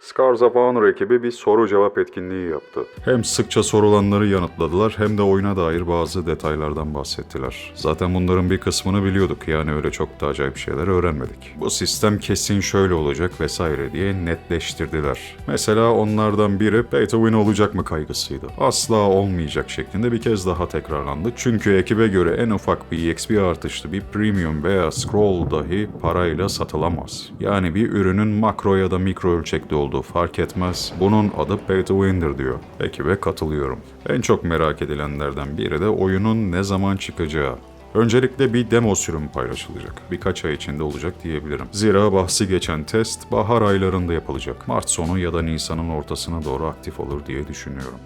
Scars of Honor ekibi bir soru cevap etkinliği yaptı. Hem sıkça sorulanları yanıtladılar hem de oyuna dair bazı detaylardan bahsettiler. Zaten bunların bir kısmını biliyorduk yani öyle çok da acayip şeyler öğrenmedik. Bu sistem kesin şöyle olacak vesaire diye netleştirdiler. Mesela onlardan biri pay to win olacak mı kaygısıydı. Asla olmayacak şeklinde bir kez daha tekrarlandı. Çünkü ekibe göre en ufak bir EXP artışlı bir premium veya scroll dahi parayla satılamaz. Yani bir ürünün makro ya da mikro ölçekli olduğu fark etmez. Bunun adı pay to win'dir diyor. Ekibe katılıyorum. En çok merak edilenlerden biri de oyunun ne zaman çıkacağı. Öncelikle bir demo sürüm paylaşılacak. Birkaç ay içinde olacak diyebilirim. Zira bahsi geçen test bahar aylarında yapılacak. Mart sonu ya da Nisan'ın ortasına doğru aktif olur diye düşünüyorum.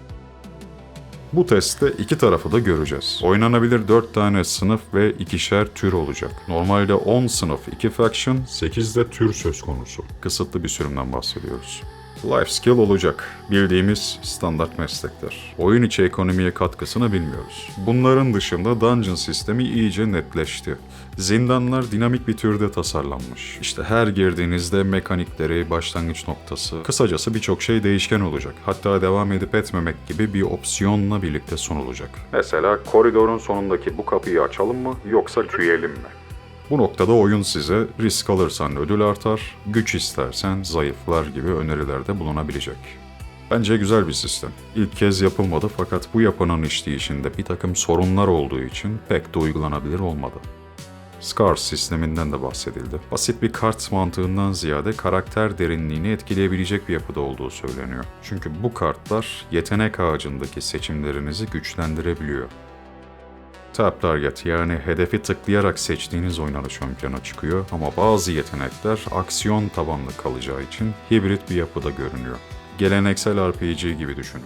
Bu testte iki tarafı da göreceğiz. Oynanabilir 4 tane sınıf ve ikişer tür olacak. Normalde 10 sınıf, 2 faction, 8 de tür söz konusu. Kısıtlı bir sürümden bahsediyoruz. Life skill olacak. Bildiğimiz standart meslekler. Oyun içi ekonomiye katkısını bilmiyoruz. Bunların dışında dungeon sistemi iyice netleşti. Zindanlar dinamik bir türde tasarlanmış. İşte her girdiğinizde mekanikleri, başlangıç noktası, kısacası birçok şey değişken olacak. Hatta devam edip etmemek gibi bir opsiyonla birlikte sunulacak. Mesela koridorun sonundaki bu kapıyı açalım mı yoksa tüyelim mi? Bu noktada oyun size risk alırsan ödül artar, güç istersen zayıflar gibi önerilerde bulunabilecek. Bence güzel bir sistem. İlk kez yapılmadı fakat bu yapının işleyişinde bir takım sorunlar olduğu için pek de uygulanabilir olmadı. Scars sisteminden de bahsedildi. Basit bir kart mantığından ziyade karakter derinliğini etkileyebilecek bir yapıda olduğu söyleniyor. Çünkü bu kartlar yetenek ağacındaki seçimlerinizi güçlendirebiliyor. Tap target yani hedefi tıklayarak seçtiğiniz oynanış ön plana çıkıyor ama bazı yetenekler aksiyon tabanlı kalacağı için hibrit bir yapıda görünüyor. Geleneksel RPG gibi düşünün.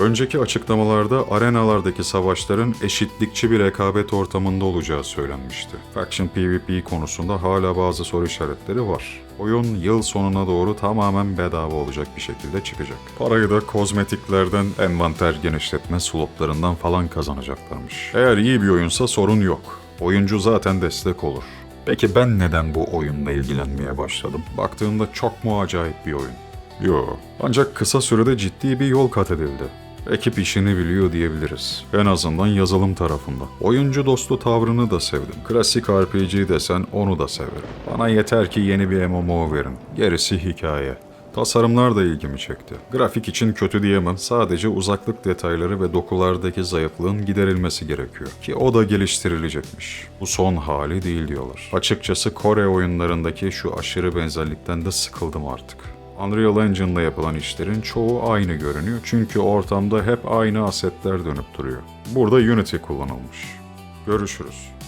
Önceki açıklamalarda arenalardaki savaşların eşitlikçi bir rekabet ortamında olacağı söylenmişti. Faction PvP konusunda hala bazı soru işaretleri var. Oyun yıl sonuna doğru tamamen bedava olacak bir şekilde çıkacak. Parayı da kozmetiklerden, envanter genişletme slotlarından falan kazanacaklarmış. Eğer iyi bir oyunsa sorun yok. Oyuncu zaten destek olur. Peki ben neden bu oyunla ilgilenmeye başladım? Baktığımda çok mu acayip bir oyun? Yo. Ancak kısa sürede ciddi bir yol kat edildi. Ekip işini biliyor diyebiliriz. En azından yazılım tarafında. Oyuncu dostu tavrını da sevdim. Klasik RPG desen onu da severim. Bana yeter ki yeni bir MMO verin. Gerisi hikaye. Tasarımlar da ilgimi çekti. Grafik için kötü diyemem. Sadece uzaklık detayları ve dokulardaki zayıflığın giderilmesi gerekiyor. Ki o da geliştirilecekmiş. Bu son hali değil diyorlar. Açıkçası Kore oyunlarındaki şu aşırı benzerlikten de sıkıldım artık. Unreal Engine'da yapılan işlerin çoğu aynı görünüyor çünkü ortamda hep aynı asetler dönüp duruyor. Burada Unity kullanılmış. Görüşürüz.